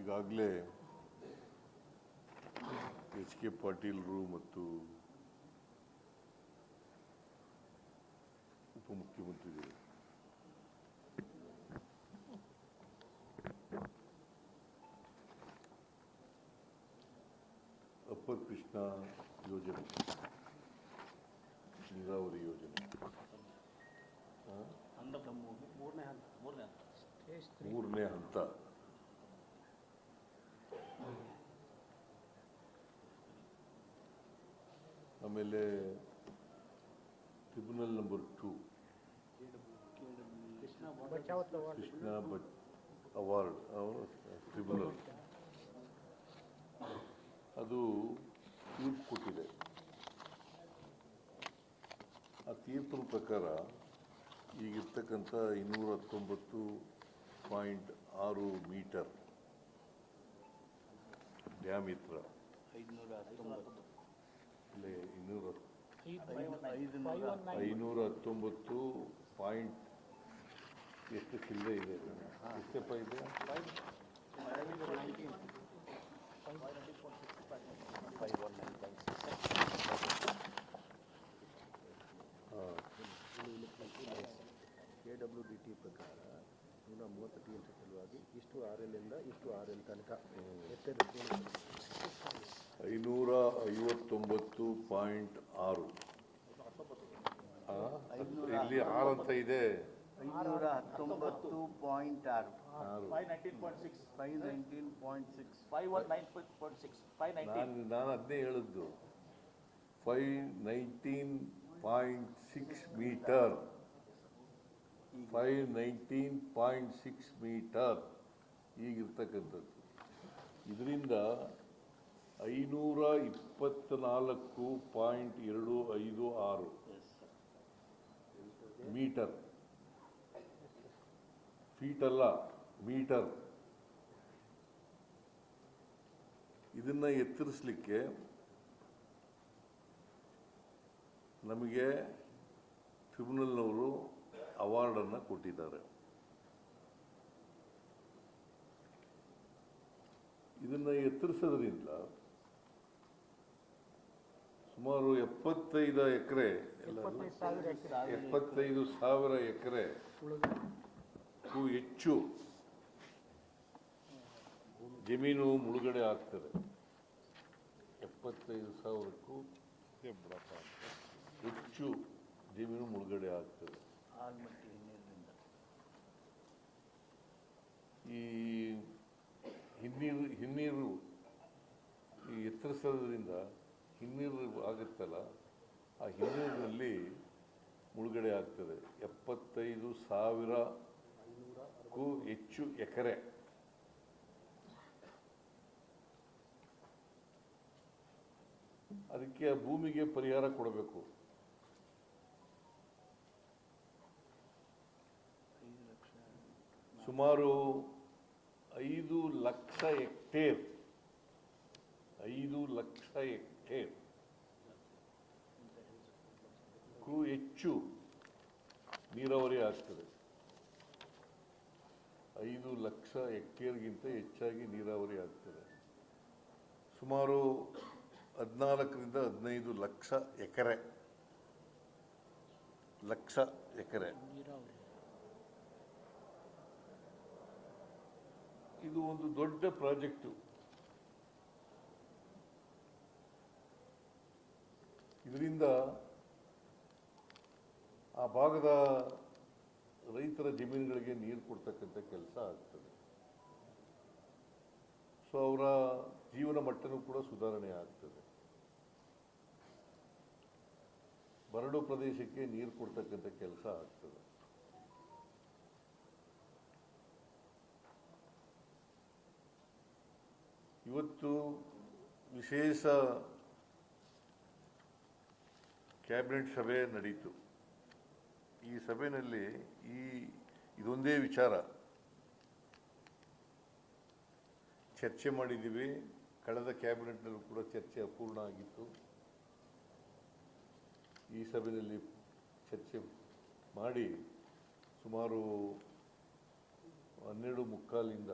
ಈಗಾಗಲೇ H K ಪಾಟೀಲ್ರು ಮತ್ತು ಉಪಮುಖ್ಯಮಂತ್ರಿಗಳು. ಅಪ್ಪರ್ ಕೃಷ್ಣ ಯೋಜನೆ. ನೀರಾವರಿ ಯೋಜನೆ? ಮೂರನೇ ಹಂತ ಮೂರನೇ ಹಂತ ಮೂರನೇ ಹಂತ ಆಮೇಲೆ tribunal number two Krishna Bhat award tribunal ಅದು ತೀರ್ಪು ಕೊಟ್ಟಿದೆ. ಆ ತೀರ್ಪಿನ ಪ್ರಕಾರ ಈಗಿರ್ತಕ್ಕಂಥ ಇನ್ನೂರ ಹತ್ತೊಂಬತ್ತು ಪಾಯಿಂಟ್ ಆರು ಮೀಟರ್ ಡ್ಯಾಮಿತ್ರ ಐದುನೂರ ಹತ್ತೊಂಬತ್ತು ಐನೂರ ಹತ್ತೊಂಬತ್ತು ಪಾಯಿಂಟ್ ಎಷ್ಟು ಚಿಲ್ಲರೆ ಇದೆ ಎಷ್ಟೆಪ್ಪ ಇದೆ ಕೆ ಡಬ್ಲ್ಯೂ ಡಿ ಟಿ ಪ್ರಕಾರ ನೂರ ಮೂವತ್ತು ಟಿ ಎಂ ಸಿ ಸಲುವಾಗಿ ಇಷ್ಟು ಆರ್ ಎಲ್ ಇಂದ ಇಷ್ಟು ಆರ್ ಎಲ್ ತನಕ ಐನೂರ ಐವತ್ತೊಂಬತ್ತು ಪಾಯಿಂಟ್ ಆರು? ಇಲ್ಲಿ ಆರು ಅಂತ ಇದೆ. ಐನೂರ ಹತ್ತೊಂಬತ್ತು ಪಾಯಿಂಟ್ ಆರು. Five nineteen point six five nineteen point six five one nine point six five nineteen ನಾನು ನಾನು ಅದನ್ನೇ ಹೇಳಿದ್ದು. Five nineteen point six metre five nineteen point six metre ಈಗಿರ್ತಕ್ಕಂಥದ್ದು. ಇದರಿಂದ ಐನೂರ ಇಪ್ಪತ್ತ್ನಾಲ್ಕು ಪಾಯಿಂಟ್ ಎರಡು ಐದು ಆರು. ಮೀಟರ್. ಫೀಟ್ ಅಲ್ಲ ಮೀಟರ್. ಇದನ್ನ ಎತ್ತರಿಸಲಿಕ್ಕೆ ನಮಗೆ ಟ್ರಿಬ್ಯುನಲ್ನವರು ಅವಾರ್ಡನ್ನು ಕೊಟ್ಟಿದ್ದಾರೆ. ಇದನ್ನು ಎತ್ತರಿಸೋದ್ರಿಂದ ಸುಮಾರು ಎಪ್ಪತ್ತೈದು ಎಕರೆ ಎಪ್ಪತ್ತೈದು ಸಾವಿರ ಎಕರೆ ಹೆಚ್ಚು ಜಮೀನು ಮುಳುಗಡೆ ಆಗ್ತದೆ. ಎಪ್ಪತ್ತೈದು ಸಾವಿರಕ್ಕೂ ಹೆಚ್ಚು ಜಮೀನು ಮುಳುಗಡೆ ಆಗ್ತದೆ. ಈ ಹಿನ್ನೀರು ಹಿನ್ನೀರು ಈ ಎತ್ತರಿಸೋದ್ರಿಂದ ಹಿನ್ನೀರು ಆಗುತ್ತಲ್ಲ, ಆ ಹಿನ್ನೀರಿನಲ್ಲಿ ಮುಳುಗಡೆ ಆಗ್ತದೆ. ಎಪ್ಪತ್ತೈದು ಸಾವಿರಕ್ಕೂ ಹೆಚ್ಚು ಎಕರೆ. ಅದಕ್ಕೆ ಆ ಭೂಮಿಗೆ ಪರಿಹಾರ ಕೊಡಬೇಕು. ಸುಮಾರು ಐದು ಲಕ್ಷ ಹೆಕ್ಟೇರ್, ಐದು ಲಕ್ಷ ಹೆಕ್ಟೇರ್ ಕ್ಕೂ ಹೆಚ್ಚು ನೀರಾವರಿ ಆಗ್ತದೆ. ಐದು ಲಕ್ಷ ಹೆಕ್ಟೇರ್ಗಿಂತ ಹೆಚ್ಚಾಗಿ ನೀರಾವರಿ ಆಗ್ತದೆ. ಸುಮಾರು ಹದಿನಾಲ್ಕರಿಂದ ಹದಿನೈದು ಲಕ್ಷ ಎಕರೆ ಲಕ್ಷ ಎಕರೆ. ಇದು ಒಂದು ದೊಡ್ಡ ಪ್ರಾಜೆಕ್ಟು. ಇದರಿಂದ ಆ ಭಾಗದ ರೈತರ ಜಮೀನುಗಳಿಗೆ ನೀರು ಕೊಡ್ತಕ್ಕಂಥ ಕೆಲಸ ಆಗ್ತದೆ. ಸೊ ಅವರ ಜೀವನ ಮಟ್ಟನೂ ಕೂಡ ಸುಧಾರಣೆ ಆಗ್ತದೆ. ಬರಡು ಪ್ರದೇಶಕ್ಕೆ ನೀರು ಕೊಡ್ತಕ್ಕಂಥ ಕೆಲಸ ಆಗ್ತದೆ. ಇವತ್ತು ವಿಶೇಷ ಕ್ಯಾಬಿನೆಟ್ ಸಭೆ ನಡೀತು. ಈ ಸಭೆಯಲ್ಲಿ ಈ ಇದೊಂದೇ ವಿಚಾರ. ಚರ್ಚೆ ಮಾಡಿದ್ದೀವಿ. ಕಳೆದ ಕ್ಯಾಬಿನೆಟ್ನಲ್ಲೂ ಕೂಡ ಚರ್ಚೆ ಅಪೂರ್ಣ ಆಗಿತ್ತು. ಈ ಸಭೆಯಲ್ಲಿ ಚರ್ಚೆ ಮಾಡಿ ಸುಮಾರು ಹನ್ನೆರಡು ಮುಕ್ಕಾಲಿಂದ